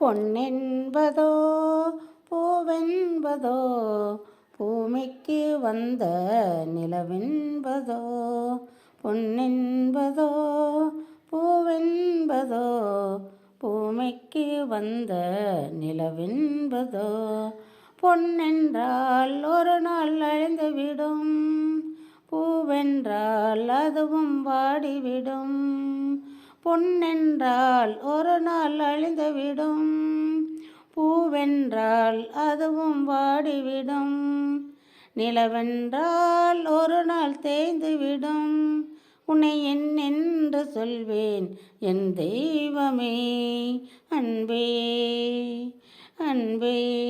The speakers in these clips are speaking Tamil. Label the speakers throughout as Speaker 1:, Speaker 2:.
Speaker 1: பொன்னென்பதோ பூவென்பதோ பூமிக்கு வந்த நிலவென்பதோ பொன்னென்பதோ பூவென்பதோ பூமிக்கு வந்த நிலவென்பதோ பொன்னென்றால் ஒரு நாள் அழிந்துவிடும் பூவென்றால் அதுவும் வாடிவிடும். பொன்னென்றால் ஒரு நாள் அழிந்துவிடும். பூவென்றால் அதுவும் வாடிவிடும். நிலவென்றால் ஒரு நாள் தேய்ந்துவிடும். உன்னை என்னென்று சொல்வேன்? என் தெய்வமே அன்பே அன்பே.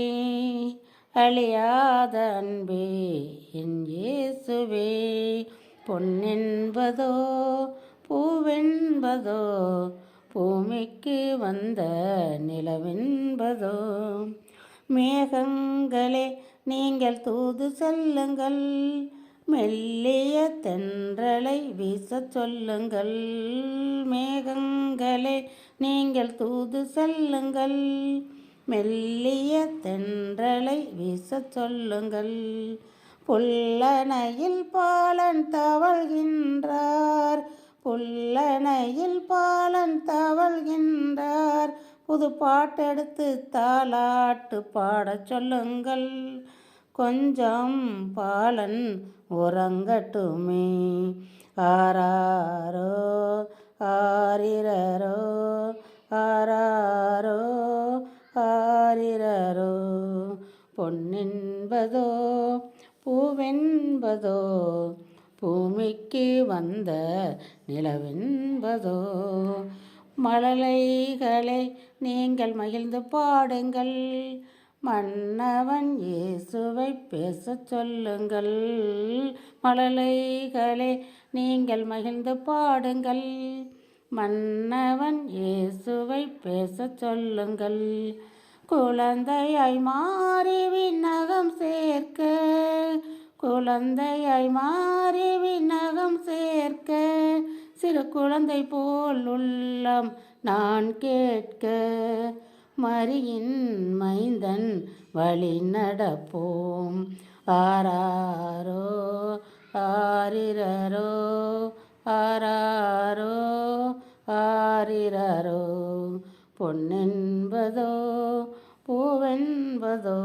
Speaker 1: அழியாத அன்பே என் இயேசுவே பொன்னென்பதோ பூவென்பதோ பூமிக்கு வந்த நிலவென்பதோ. மேகங்களே நீங்கள் தூது செல்லுங்கள். மெல்லிய தென்றலை வீச சொல்லுங்கள். மேகங்களே நீங்கள் தூது செல்லுங்கள். மெல்லிய தென்றலை வீச சொல்லுங்கள். புல்லனையில் பாலன் தவழ்கின்றார். புல்லனையில் பாலன் தவழ்கின்றார். புது பாட்டெடுத்து தாலாட்டு பாடச் சொல்லுங்கள். கொஞ்சம் பாலன் உறங்கட்டுமே. ஆராரோ ஆரிரரோ ஆராரோ ஆரிரரோ. பொன்னென்பதோ பூவென்பதோ பூமிக்கு வந்த நிலவென்பதோ? மழலைகளை நீங்கள் மகிழ்ந்து பாடுங்கள். மன்னவன் இயேசுவை பேசச் சொல்லுங்கள். மழலைகளே நீங்கள் மகிழ்ந்து பாடுங்கள். மன்னவன் இயேசுவை பேசச் சொல்லுங்கள். குழந்தையாய் மாறி விண்ணகம் சேர்க்க. குழந்தையாய் மாறி விண்ணகம் சேர்க்க சிறு குழந்தை போல் உள்ளம் நான் கேட்க. மரியின் மைந்தன் வழி நடப்போம். ஆராரோ ஆரிரரோ ஆராரோ ஆரிரரோ. பொன்னென்பதோ பூவென்பதோ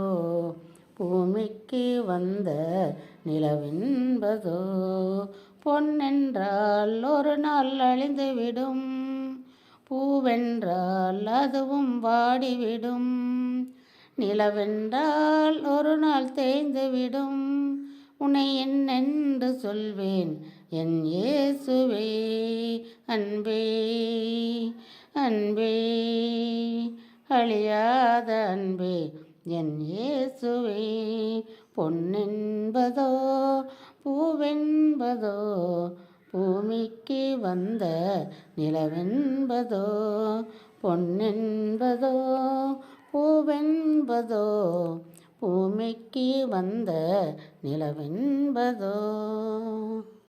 Speaker 1: பூமிக்கு வந்த நிலவென்பதோ? பொன்னென்றால் ஒரு நாள் அழிந்துவிடும் பூவென்றால் அதுவும் வாடிவிடும். நிலவென்றால் ஒரு நாள் தேய்ந்துவிடும் உன்னை என்னென்று சொல்வேன்? என் இயேசுவே அன்பே அன்பே அழியாத அன்பே. என் இயேசுவே பொன்னென்பதோ பூவென்பதோ பூமிக்கு வந்த நிலவென்பதோ பொன்னென்பதோ பூவென்பதோ பூமிக்கு வந்த நிலவென்பதோ.